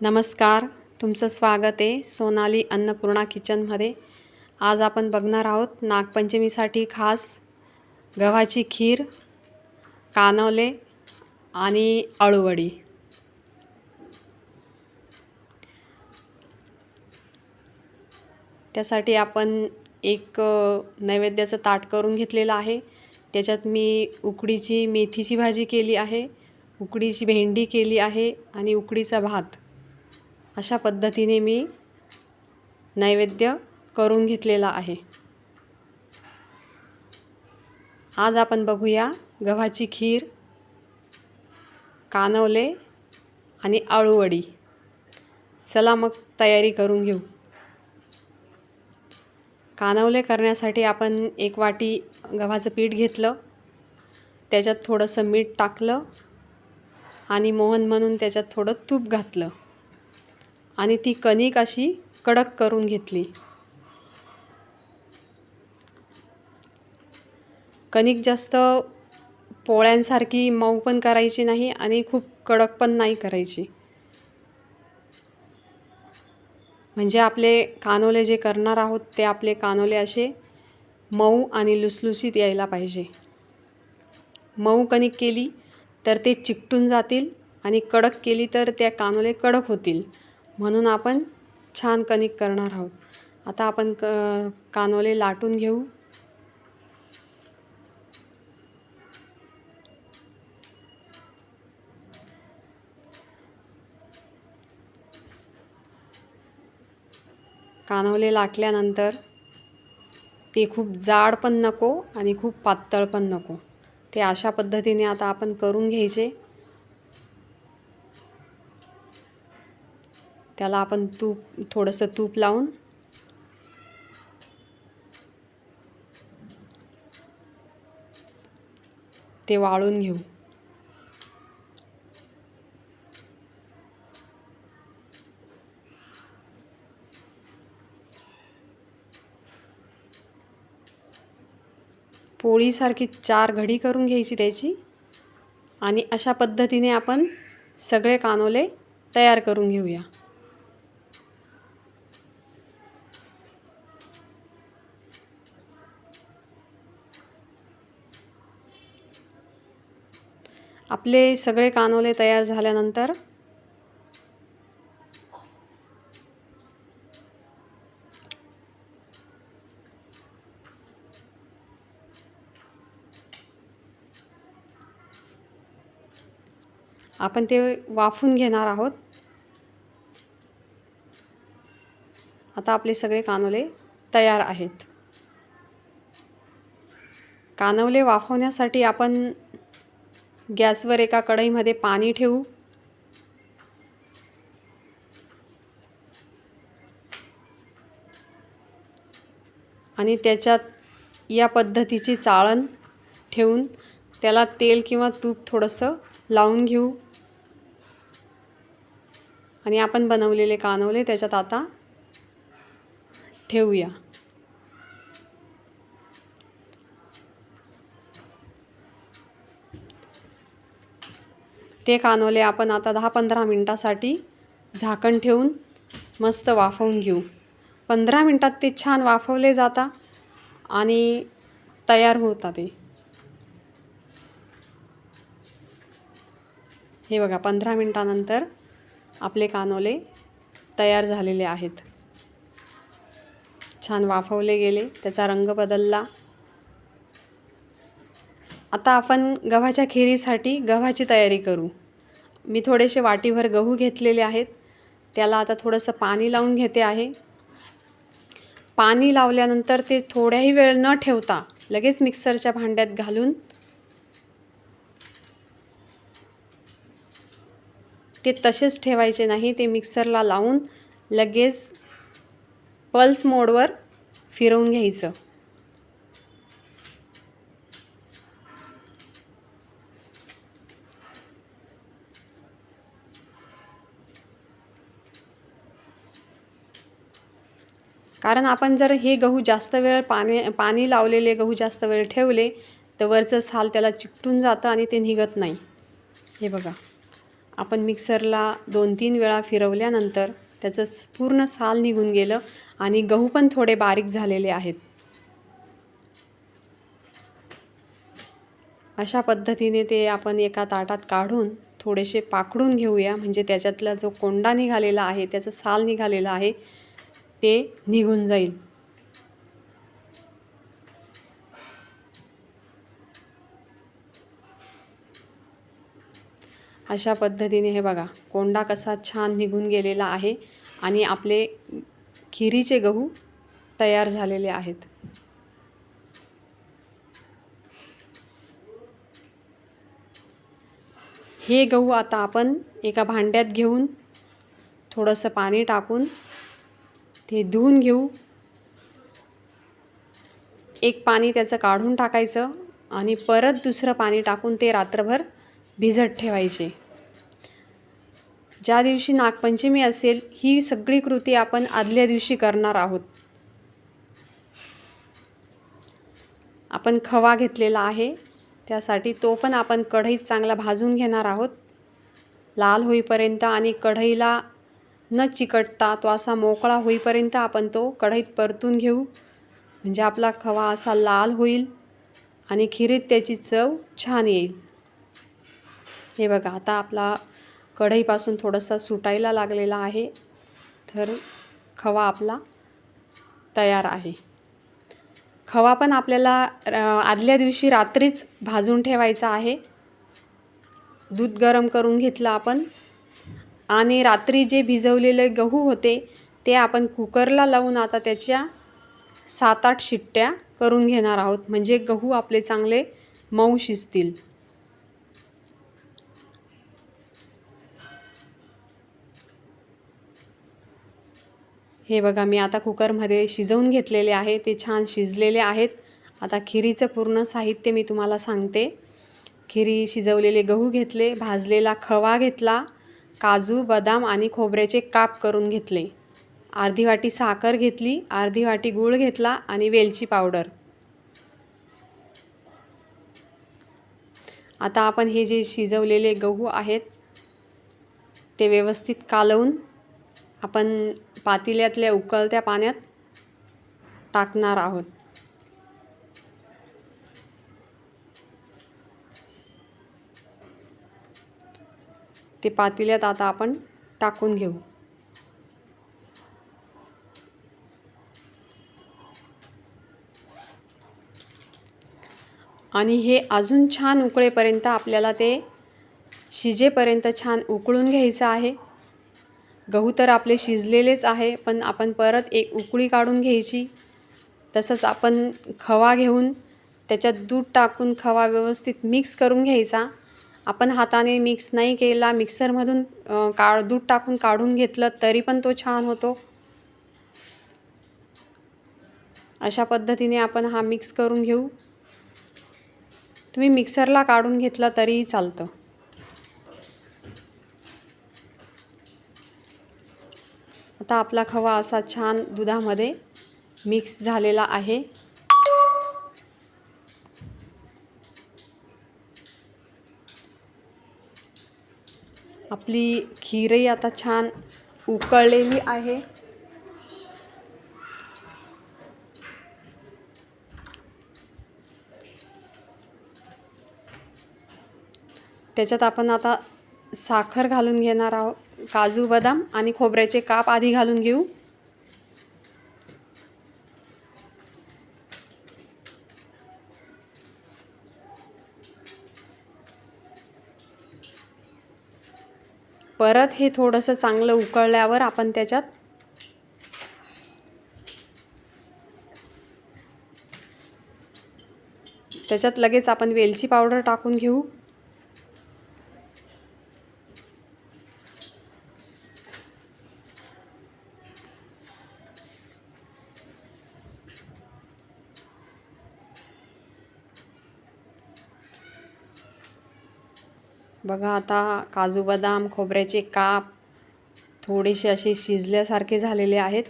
नमस्कार तुमचं स्वागत आहे सोनाली अन्नपूर्णा किचनमध्ये. आज आपण बघणार आहोत नागपंचमीसाठी खास गव्हाची खीर कानवले आणि अळूवडी. त्यासाठी आपण एक नैवेद्याचं ताट करून घेतलेलं आहे. त्याच्यात मी उकडीची मेथीची भाजी केली आहे उकडीची भेंडी केली आहे आणि उकडीचा भात. अशा पद्धतीने मी नैवेद्य करून घेतलेला आहे. आज आपण बघूया गव्हाची खीर कानवले आणि आळूवडी. चला मग तयारी करून घेऊ. कानवले करण्यासाठी आपण एक वाटी गव्हाचं पीठ घेतलं त्याच्यात थोडंसं मीठ टाकलं आणि मोहन म्हणून त्याच्यात थोडं तूप घातलं. आणि ती कणिक अशी कडक करून घेतली. कणिक जास्त पोळ्यांसारखी मऊ पण करायची नाही आणि खूप कडक पण नाही करायची. म्हणजे आपले कानोले जे करणार आहोत ते आपले कानोले असे मऊ आणि लुसलुसीत यायला पाहिजे. मऊ कणिक केली तर ते चिकटून जातील आणि कडक केली तर त्या कानोले कडक होतील. म्हणून आपण छान कणिक करणार आहोत. आता आपण क कानोले लाटून घेऊ. कानवले लाटल्यानंतर ते खूप जाड पण नको आणि खूप पातळ पण नको. ते अशा पद्धतीने आता आपण करून घ्यायचे. त्याला आपण तूप थोडंसं तूप लावून ते वाळून घेऊ. पोळीसारखी चार घडी करून घ्यायची त्याची आणि अशा पद्धतीने आपण सगळे कानोले तयार करून घेऊया. आपले सगळे कानोले तयार झाल्यानंतर आपण ते वाफून घेणार आहोत. आता आपले सगळे कानोले तयार आहेत. कानवले वाफवण्यासाठी आपण गॅसवर एका कढईमध्ये पाणी ठेवू. आणि त्याच्यात या पद्धतीची चाळण ठेवून त्याला तेल किंवा तूप थोडंसं लावून घेऊ. आणि आपण बनवलेले कानवले त्याच्यात आता ठेवूया. ते कानोले आपण आता दहा पंधरा मिनटासाठी झाकण ठेवून मस्त वाफवून घेऊ. पंधरा मिनटात ते छान वाफवले जाता आणि तयार होतात ते. हे बघा पंधरा मिनटानंतर आपले कानोले तयार झालेले आहेत. छान वाफवले गेले त्याचा रंग बदलला. आता आपण गव्हाच्या खिरीसाठी गव्हाची तयारी करू. मी थोडेसे वाटीभर गहू घेतलेले आहेत. त्याला आता थोडंसं पाणी लावून घेते आहे. पाणी लावल्यानंतर ते थोड्याही वेळ न ठेवता लगेच मिक्सरच्या भांड्यात घालून ते तसेच ठेवायचे नाही ते मिक्सरला लावून लगेच पल्स मोडवर फिरवून घ्यायचं. कारण आपण जर हे गहू जास्त वेळ पाणी पाणी लावलेले गहू जास्त वेळ ठेवले तर वरचं साल त्याला चिकटून जातं आणि ते निघत नाही. हे बघा. आपण मिक्सरला दोन तीन वेळा फिरवल्यानंतर त्याचं पूर्ण साल निघून गेलं आणि गहू पण थोडे बारीक झालेले आहेत. अशा पद्धतीने ते आपण एका ताटात काढून थोडेसे पाकडून घेऊया. म्हणजे त्याच्यातला जो कोंडा निघालेला आहे त्याचं साल निघालेलं आहे ते निघून जाईल. अशा पद्धतीने हे बघा कोंडा कसा छान निघून गेलेला आहे आणि आपले खिरीचे गहू तयार झालेले आहेत. हे गहू आता आपण एका भांड्यात घेऊन थोडंसं पाणी टाकून ते धुवून घेऊ. एक पाणी त्याचं काढून टाकायचं आणि परत दुसरं पाणी टाकून ते रात्रभर भिजत ठेवायचे. ज्या दिवशी नागपंचमी असेल ही सगळी कृती आपण आदल्या दिवशी करणार आहोत. आपण खवा घेतलेला आहे त्यासाठी तो पण आपण कढईत चांगला भाजून घेणार आहोत. लाल होईपर्यंत आणि कढईला न चिकटता तो असा मोकळा होईपर्यंत आपण तो कढईत परतून घेऊ. म्हणजे आपला खवा असा लाल होईल आणि खिरीत त्याची चव छान येईल. हे बघा आता आपला कढईपासून थोडासा सुटायला लागलेला आहे. तर खवा आपला तयार आहे. खवा पण आपल्याला आदल्या दिवशी रात्रीच भाजून ठेवायचा आहे. दूध गरम करून घेतलं आपण. आणि रात्री जे भिजवलेले गहू होते ते आपण कुकरला लावून आता त्याच्या सात आठ शिट्ट्या करून घेणार आहोत. म्हणजे गहू आपले चांगले मऊ शिजतील. हे बघा मी आता कुकरमध्ये शिजवून घेतलेले आहे. ते छान शिजलेले आहेत. आता खिरीचं पूर्ण साहित्य मी तुम्हाला सांगते. खिरी शिजवलेले गहू घेतले भाजलेला खवा घेतला काजू बदाम आणि खोबऱ्याचे काप करून घेतले. अर्धी वाटी साखर घेतली अर्धी वाटी गूळ घेतला आणि वेलची पावडर. आता आपण हे जे शिजवलेले गहू आहेत ते व्यवस्थित कालवून आपण पातेल्यातल्या उकळत्या पाण्यात टाकणार आहोत. ते पातेल्यात आता आपण टाकून घेऊ. आणि हे अजून छान उकळेपर्यंत आपल्याला ते शिजेपर्यंत छान उकळून घ्यायचं आहे. गहू तर आपले शिजलेलेच आहे पण आपण परत एक उकळी काढून घ्यायची. तसंच आपण खवा घेऊन त्याच्यात दूध टाकून खवा व्यवस्थित मिक्स करून घ्यायचा. आपण हाताने मिक्स नाही केला मिक्सरमधून काळ का दूध टाकून काढून घेतलं तरी पण तो छान होतो. अशा पद्धतीने आपण हा मिक्स करून घेऊ. तुम्ही मिक्सरला काढून घेतला तरीही चालतं. आता आपला खवा असा छान दुधामध्ये मिक्स झालेला आहे. आपली खीरही आता छान उकळलेली आहे. त्याच्यात आपण आता साखर घालून घेणार आहोत काजू बदाम आणि खोबऱ्याचे काप आधी घालून घेऊ. परत हे थोडंसं चांगलं उकळल्यावर आपण त्याच्यात त्याच्यात लगेच आपण वेलची पावडर टाकून घेऊ. बघा आता काजू बदाम खोबऱ्याचे काप थोडेसे असे शिजल्यासारखे झालेले आहेत.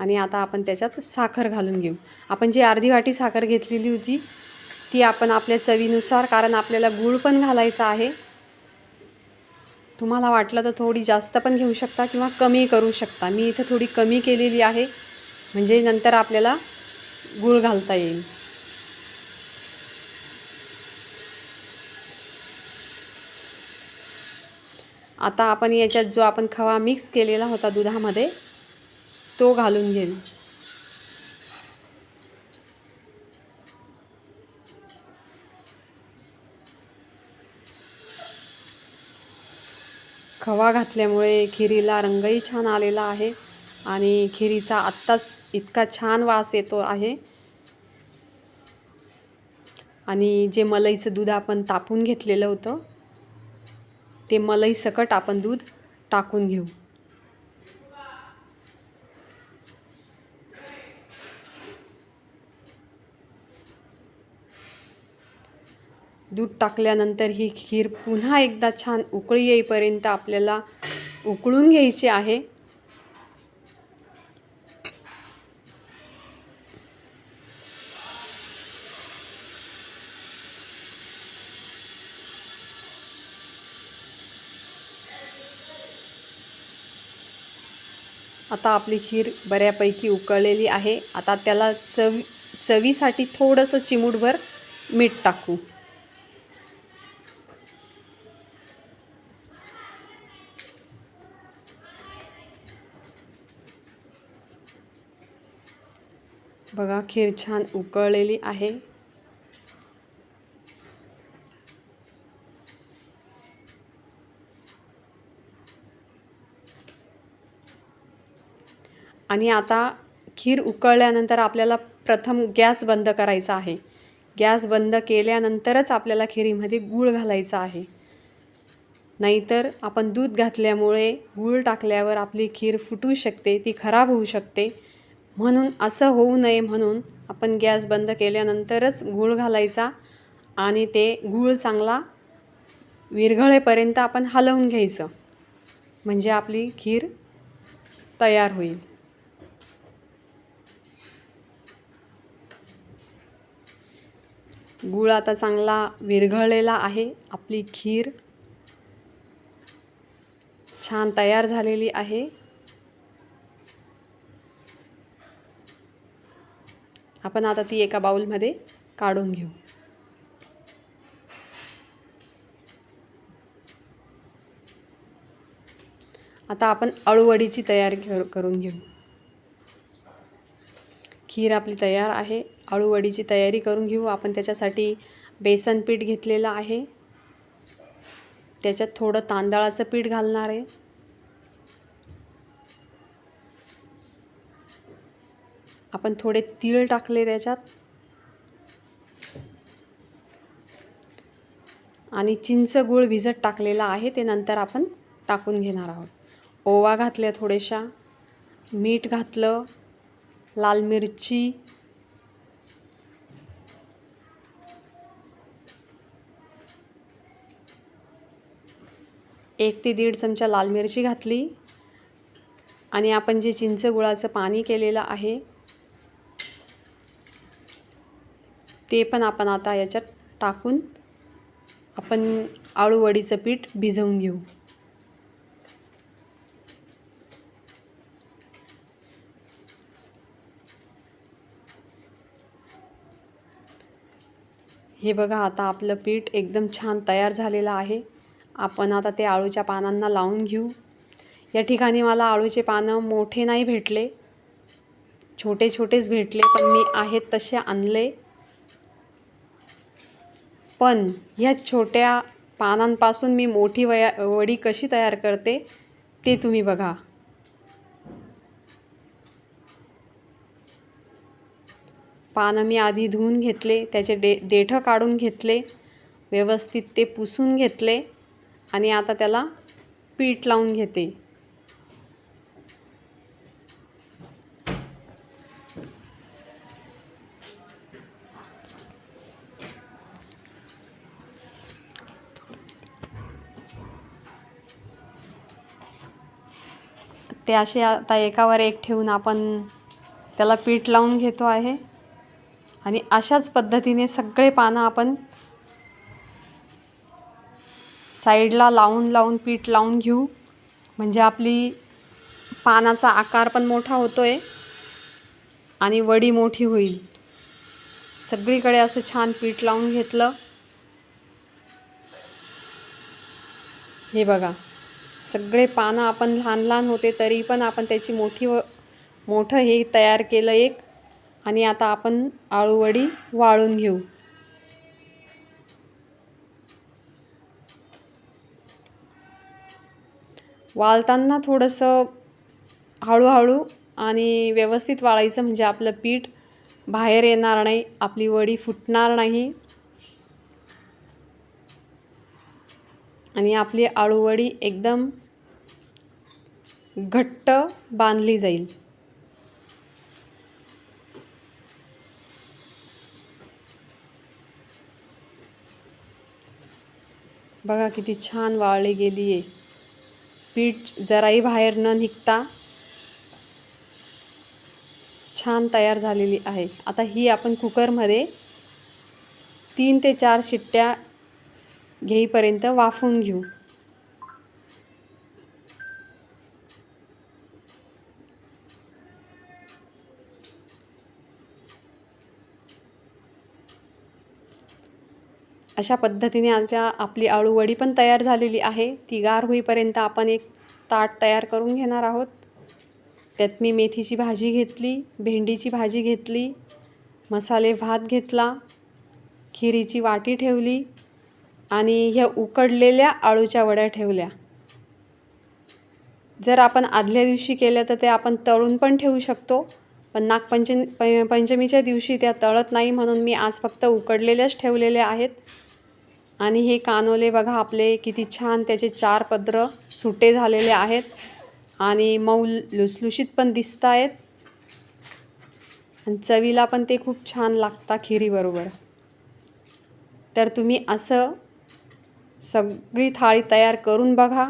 आणि आता आपण त्याच्यात साखर घालून घेऊ. आपण जी अर्धी वाटी साखर घेतलेली होती ती आपण आपल्या चवीनुसार कारण आपल्याला गूळ पण घालायचा आहे. तुम्हाला वाटलं तर थोडी जास्त पण घेऊ शकता किंवा कमी करू शकता. मी इथं थोडी कमी केलेली आहे. म्हणजे नंतर आपल्याला गूळ घालता येईल. आता आपण याच्यात जो आपण खवा मिक्स केलेला होता दुधामध्ये तो घालून घेऊ. खवा घातल्यामुळे खिरीला रंगही छान आलेला आहे आणि खिरीचा आत्ताच इतका छान वास येतो आहे. आणि जे मलईचं दूध आपण तापून घेतलेलं होतं ते मलई सकट आपण दूध टाकून घेऊ. दूध टाकल्यानंतर ही खीर पुन्हा एकदा छान उकळी येईपर्यंत आपल्याला उकळून घ्यायची आहे. आता आपली खीर बऱ्यापैकी उकळलेली आहे. आता त्याला चवी चवीसाठी थोडंसं चिमूटभर मीठ टाकू. बघा खीर छान उकळलेली आहे. आणि आता खीर उकळल्यानंतर आपल्याला प्रथम गॅस बंद करायचा आहे. गॅस बंद केल्यानंतरच आपल्याला खिरीमध्ये गूळ घालायचा आहे. नाहीतर आपण दूध घातल्यामुळे गूळ टाकल्यावर आपली खीर फुटू शकते ती खराब होऊ शकते. म्हणून असं होऊ नये म्हणून आपण गॅस बंद केल्यानंतरच गूळ घालायचा आणि ते गूळ चांगला विरघळेपर्यंत आपण हलवून घ्यायचं. म्हणजे आपली खीर तयार होईल. गूळ आता चांगला विरघळलेला आहे. आपली खीर छान तयार झालेली आहे. आपण आता ती एका बाऊलमध्ये काढून घेऊ. आता आपण अळूवडीची तयारी करून घेऊ. खीर आपली तयार आहे. अळूवडीची तयारी करून घेऊ. आपण त्याच्यासाठी बेसन पीठ घेतलेलं आहे. त्याच्यात थोडं तांदळाचं पीठ घालणार आहे. आपण थोडे तीळ टाकले त्याच्यात. आणि चिंच गूळ भिजत टाकलेला आहे. ते नंतर आपण टाकून घेणार आहोत. ओवा घातल्या थोड्याशा. मीठ घातलं. लाल मिरची. एक ते दीड चमचा लाल मिरची घातली आणि आपण जे चिंच गुळाचं पाणी केलेलं आहे ते पण आपण आता याच्यात टाकून आपण आळूवडीचं पीठ भिजवून घेऊ. हे बघा आता आपलं पीठ एकदम छान तयार झालेलं आहे. आपण आता ते आळूच्या पानांना लावून घेऊ. या ठिकाणी मला आळूचे पानं मोठे नाही भेटले. छोटे छोटेच भेटले पण मी आहेत तसे आणले. पण ह्या छोट्या पानांपासून मी मोठी वया वडी कशी तयार करते ते तुम्ही बघा. पानं मी आधी धुवून घेतले त्याचे डे देठं काढून घेतले व्यवस्थित ते पुसून घेतले. आणि आता त्याला पीठ लावून घेते. ते असे आता एकावर एक ठेवून आपण त्याला पीठ लावून घेतो आहे. आणि अशाच पद्धतीने सगळे पानं आपण साईडला लावून लावून पीठ लावून घेऊ. म्हणजे आपली पानाचा आकार पण मोठा होतो आहे आणि वडी मोठी होईल. सगळीकडे असं छान पीठ लावून घेतलं. हे बघा सगळे पानं आपण लहान लहान होते तरी पण आपण त्याची मोठी व मोठं हे तयार केलं एक. आणि आता आपण आळूवडी वाळून घेऊ. वाळताना थोडंसं हळूहळू आणि व्यवस्थित वाळायचं म्हणजे आपलं पीठ बाहेर येणार नाही आपली वडी फुटणार नाही. आणि आपली आळूवडी एकदम घट्ट बांधली जाईल. बघा किती छान वाळली गेली आहे पीठ जराही बाहेर न निघता छान तयार झालेली आहे आता ही आपण कुकरमध्ये तीन ते चार शिट्ट्या घेईपर्यंत वाफवून घेऊ. अशा पद्धतीने आता आपली आळूवडी पण तयार झालेली आहे. ती गार होईपर्यंत आपण एक ताट तयार करून घेणार आहोत. त्यात मी मेथीची भाजी घेतली भेंडीची भाजी घेतली मसाले भात घेतला खिरीची वाटी ठेवली आणि ह्या उकडलेल्या आळूच्या वड्या ठेवल्या. जर आपण आदल्या दिवशी केल्या तर ते आपण तळून पण ठेवू शकतो पण नागपंचमी प पंचमीच्या दिवशी त्या तळत नाही म्हणून मी आज फक्त उकडलेल्याच ठेवलेल्या आहेत. आणि हे कानोले बघा आपले किती छान त्याचे चार पदरं सुटे झालेले आहेत आणि मऊ लुसलुशीत पण दिसत आहेत. आणि चवीला पण ते खूप छान लागता खिरीबरोबर. तर तुम्ही असं सगळी थाळी तयार करून बघा.